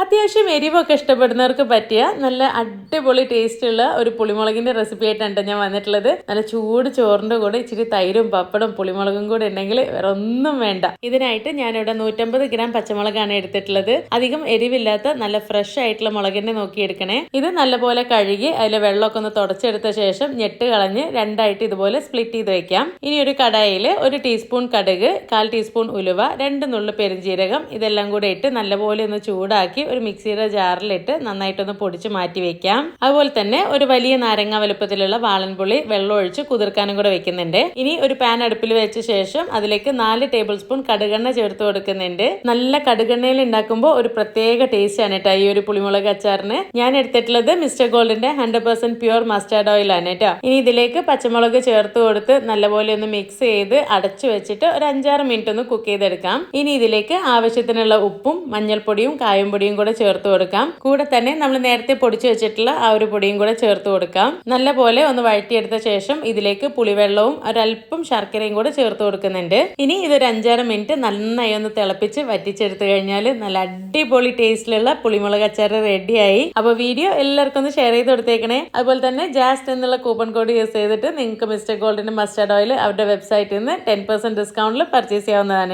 അത്യാവശ്യം എരിവൊക്കെ ഇഷ്ടപ്പെടുന്നവർക്ക് പറ്റിയ നല്ല അടിപൊളി ടേസ്റ്റ് ഉള്ള ഒരു പുളിമുളകിന്റെ റെസിപ്പി ആയിട്ടാണ് ഞാൻ വന്നിട്ടുള്ളത്. നല്ല ചൂട് ചോറിന്റെ കൂടെ ഇച്ചിരി തൈരും പപ്പടും പുളിമുളകും കൂടെ ഉണ്ടെങ്കിൽ വേറെ ഒന്നും വേണ്ട. ഇതിനായിട്ട് ഞാനിവിടെ നൂറ്റമ്പത് ഗ്രാം പച്ചമുളകാണ് എടുത്തിട്ടുള്ളത്. അധികം എരിവില്ലാത്ത നല്ല ഫ്രഷ് ആയിട്ടുള്ള മുളകിനെ നോക്കി എടുക്കണേ. ഇത് നല്ലപോലെ കഴുകി അതിലെ വെള്ളമൊക്കെ ഒന്ന് തുടച്ചെടുത്ത ശേഷം ഞെട്ട് കളഞ്ഞ് രണ്ടായിട്ട് ഇതുപോലെ സ്പ്ലിറ്റ് ചെയ്ത് വെക്കാം. ഇനി ഒരു കടായിൽ ഒരു ടീസ്പൂൺ കടുക് കാൽ ടീസ്പൂൺ ഉലുവ രണ്ട് നുള്ളു പെരുംജീരകം ഇതെല്ലാം കൂടെ ഇട്ട് നല്ലപോലെ ഒന്ന് ചൂടാക്കി ഒരു മിക്സിയുടെ ജാറിലിട്ട് നന്നായിട്ടൊന്ന് പൊടിച്ച് മാറ്റി വെക്കാം. അതുപോലെ തന്നെ ഒരു വലിയ നാരങ്ങ വലുപ്പത്തിലുള്ള വാളൻപുളി വെള്ളം ഒഴിച്ച് കുതിർക്കാനും കൂടെ വെക്കുന്നുണ്ട്. ഇനി ഒരു പാൻ അടുപ്പിൽ വെച്ച ശേഷം അതിലേക്ക് നാല് ടേബിൾ സ്പൂൺ കടുകെണ്ണ ചേർത്ത് കൊടുക്കുന്നുണ്ട്. നല്ല കടുകെണ്ണയിൽ ഉണ്ടാക്കുമ്പോൾ ഒരു പ്രത്യേക ടേസ്റ്റ് ആണ് കേട്ടോ ഈ ഒരു പുളിമുളക് അച്ചാറിന്. ഞാൻ എടുത്തിട്ടുള്ളത് മിസ്റ്റർ ഗോൾഡിന്റെ hundred percent pure mustard oil ആണ് കേട്ടോ ഇനി ഇതിലേക്ക് പച്ചമുളക് ചേർത്ത് കൊടുത്ത് നല്ലപോലെ ഒന്ന് മിക്സ് ചെയ്ത് അടച്ചു വെച്ചിട്ട് ഒരു അഞ്ചാറ് മിനിറ്റ് ഒന്ന് കുക്ക് ചെയ്തെടുക്കാം. ഇനി ഇതിലേക്ക് ആവശ്യത്തിനുള്ള ഉപ്പും മഞ്ഞൾപ്പൊടിയും കായം പൊടിയും കൂടെ ചേർത്ത് കൊടുക്കാം. കൂടെ തന്നെ നമ്മൾ നേരത്തെ പൊടിച്ചു വെച്ചിട്ടുള്ള ആ ഒരു പൊടിയും കൂടെ ചേർത്ത് കൊടുക്കാം. നല്ലപോലെ ഒന്ന് വഴറ്റിയെടുത്ത ശേഷം ഇതിലേക്ക് പുളിവെള്ളവും ഒരല്പം ശർക്കരയും കൂടെ ചേർത്ത് കൊടുക്കുന്നുണ്ട്. ഇനി ഇതൊരു അഞ്ചാറ് മിനിറ്റ് നന്നായി ഒന്ന് തിളപ്പിച്ച് വറ്റിച്ചെടുത്ത് കഴിഞ്ഞാൽ നല്ല അടിപൊളി ടേസ്റ്റിലുള്ള പുളിമുളക് അച്ചാർ റെഡിയായി. അപ്പോൾ വീഡിയോ എല്ലാവർക്കും ഒന്ന് ഷെയർ ചെയ്ത് കൊടുത്തേക്കണേ. അതുപോലെ തന്നെ ജാസ്റ്റ് എന്നുള്ള കൂപ്പൺ കോഡ് യൂസ് ചെയ്തിട്ട് നിങ്ങൾക്ക് മിസ്റ്റർ ഗോൾഡിന്റെ മസ്റ്റാർഡ് ഓയിൽ അവരുടെ വെബ്സൈറ്റിൽ നിന്ന് ടെൻ പെർസെന്റ് ഡിസ്കൗണ്ടിൽ പർച്ചേസ് ചെയ്യാവുന്നതാണ്.